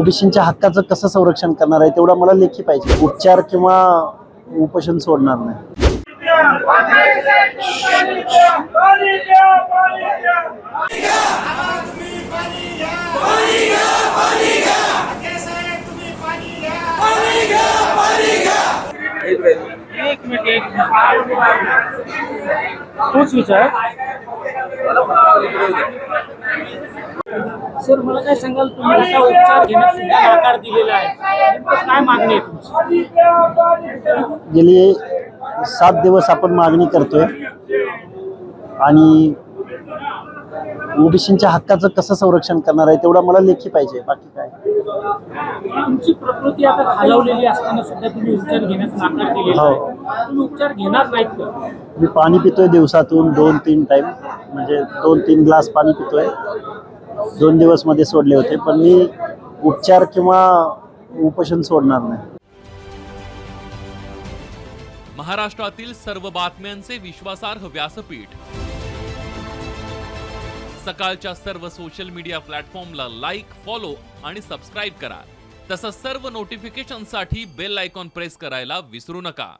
ओबीसींच्या हक्काचं कसं संरक्षण करणार आहे तेवढा मला लेखी पाहिजे. उपचार किंवा उपोषण सोडणार नाही. एक मिनिट एक तोच विचार. सर मला काय सांगाल तुम्ही उपचार घेण्यास सुद्धा नकार दिलेला आहे. काय मागणी आहे तुमची? गेली सात दिवस आपण मागणी करतोय. आणि ओबीसीच्या हक्काचं कसं संरक्षण करणार आहे तेवढं मला लेखी पाहिजे बाकी काय? तुमची प्रकृती आता खालावलेली असताना सुद्धा तुम्ही उपचार घेण्यास नकार दिलेला हो. आहे. तुम्ही उपचार घेणार नाहीत का? मी पाणी पितोय दिवसातून दोन तीन टाईम म्हणजे दोन तीन ग्लास पाणी पितोय. दोन दिवसमध्ये सोडले होते पण मी उपचार किंवा उपोषण सोडणार नाही. महाराष्ट्रातील सर्व बातम्यांचे विश्वासार्ह व्यासपीठ. सकाळच्या सर्व सोशल मीडिया प्लॅटफॉर्मला लाईक फॉलो आणि सबस्क्राईब करा. तसंच सर्व नोटिफिकेशनसाठी बेल आयकॉन प्रेस करायला विसरू नका.